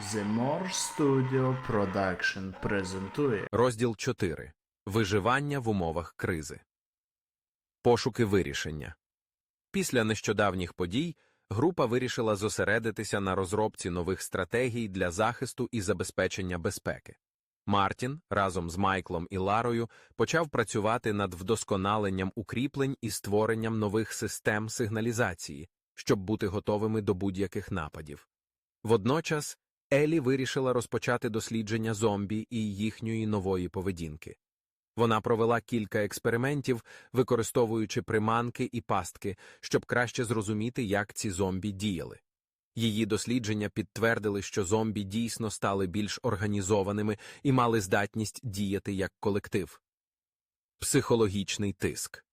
The More Studio Production презентує Розділ 4. Виживання в умовах кризи. Пошуки вирішення. Після нещодавніх подій група вирішила зосередитися на розробці нових стратегій для захисту і забезпечення безпеки. Мартін разом з Майклом і Ларою почав працювати над вдосконаленням укріплень і створенням нових систем сигналізації, щоб бути готовими до будь-яких нападів. Водночас Елі вирішила розпочати дослідження зомбі і їхньої нової поведінки. Вона провела кілька експериментів, використовуючи приманки і пастки, щоб краще зрозуміти, як ці зомбі діяли. Її дослідження підтвердили, що зомбі дійсно стали більш організованими і мали здатність діяти як колектив. Психологічний тиск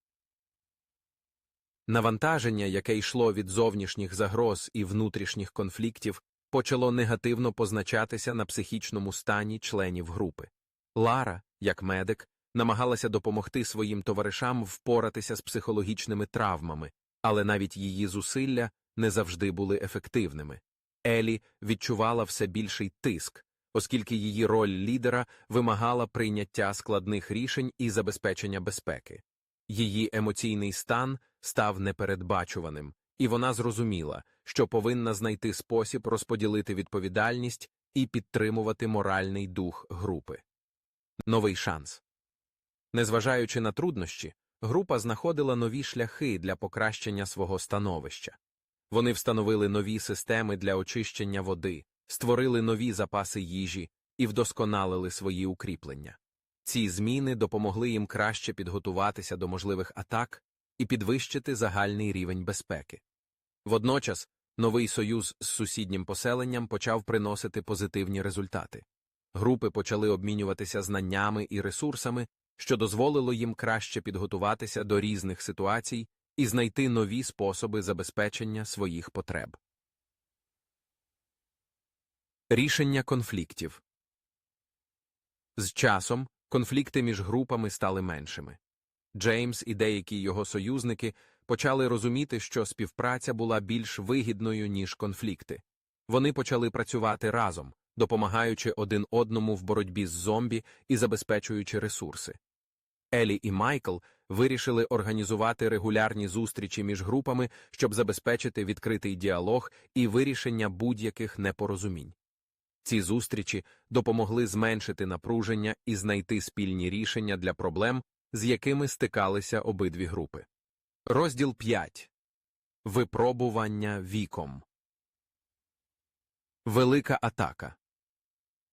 Навантаження, яке йшло від зовнішніх загроз і внутрішніх конфліктів, почало негативно позначатися на психічному стані членів групи. Лара, як медик, намагалася допомогти своїм товаришам впоратися з психологічними травмами, але навіть її зусилля не завжди були ефективними. Елі відчувала все більший тиск, оскільки її роль лідера вимагала прийняття складних рішень і забезпечення безпеки. Її емоційний стан став непередбачуваним, і вона зрозуміла, що повинна знайти спосіб розподілити відповідальність і підтримувати моральний дух групи. Новий шанс. Незважаючи на труднощі, група знаходила нові шляхи для покращення свого становища. Вони встановили нові системи для очищення води, створили нові запаси їжі і вдосконалили свої укріплення. Ці зміни допомогли їм краще підготуватися до можливих атак і підвищити загальний рівень безпеки. Водночас, новий союз з сусіднім поселенням почав приносити позитивні результати. Групи почали обмінюватися знаннями і ресурсами, що дозволило їм краще підготуватися до різних ситуацій і знайти нові способи забезпечення своїх потреб. Рішення конфліктів з часом конфлікти між групами стали меншими. Джеймс і деякі його союзники почали розуміти, що співпраця була більш вигідною, ніж конфлікти. Вони почали працювати разом, допомагаючи один одному в боротьбі з зомбі і забезпечуючи ресурси. Елі і Майкл вирішили організувати регулярні зустрічі між групами, щоб забезпечити відкритий діалог і вирішення будь-яких непорозумінь. Ці зустрічі допомогли зменшити напруження і знайти спільні рішення для проблем, з якими стикалися обидві групи. Розділ 5. Випробування віком. Велика атака.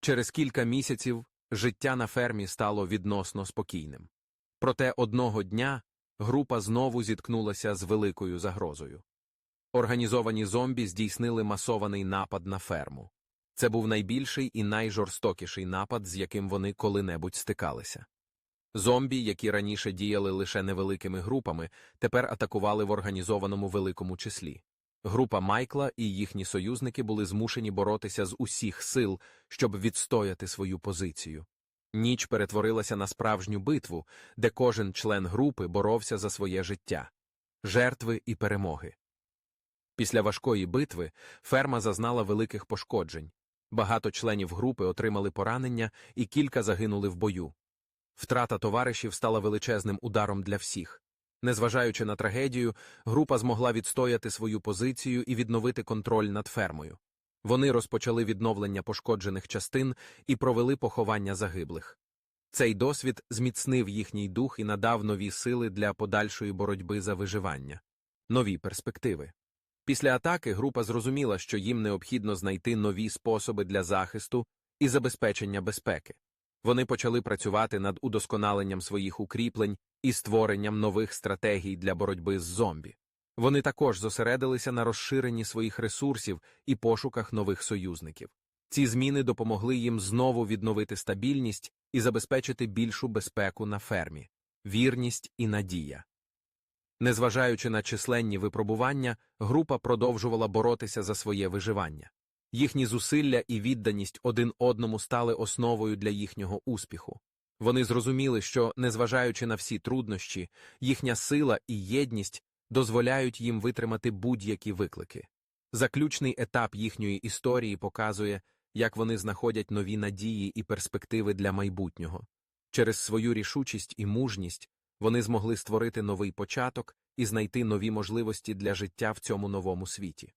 Через кілька місяців життя на фермі стало відносно спокійним. Проте одного дня група знову зіткнулася з великою загрозою. Організовані зомбі здійснили масований напад на ферму. Це був найбільший і найжорстокіший напад, з яким вони коли-небудь стикалися. Зомбі, які раніше діяли лише невеликими групами, тепер атакували в організованому великому числі. Група Майкла і їхні союзники були змушені боротися з усіх сил, щоб відстояти свою позицію. Ніч перетворилася на справжню битву, де кожен член групи боровся за своє життя, жертви і перемоги. Після важкої битви ферма зазнала великих пошкоджень. Багато членів групи отримали поранення і кілька загинули в бою. Втрата товаришів стала величезним ударом для всіх. Незважаючи на трагедію, група змогла відстояти свою позицію і відновити контроль над фермою. Вони розпочали відновлення пошкоджених частин і провели поховання загиблих. Цей досвід зміцнив їхній дух і надав нові сили для подальшої боротьби за виживання, нові перспективи. Після атаки група зрозуміла, що їм необхідно знайти нові способи для захисту і забезпечення безпеки. Вони почали працювати над удосконаленням своїх укріплень і створенням нових стратегій для боротьби з зомбі. Вони також зосередилися на розширенні своїх ресурсів і пошуках нових союзників. Ці зміни допомогли їм знову відновити стабільність і забезпечити більшу безпеку на фермі, вірність і надія. Незважаючи на численні випробування, група продовжувала боротися за своє виживання. Їхні зусилля і відданість один одному стали основою для їхнього успіху. Вони зрозуміли, що, незважаючи на всі труднощі, їхня сила і єдність дозволяють їм витримати будь-які виклики. Заключний етап їхньої історії показує, як вони знаходять нові надії і перспективи для майбутнього. Через свою рішучість і мужність вони змогли створити новий початок і знайти нові можливості для життя в цьому новому світі.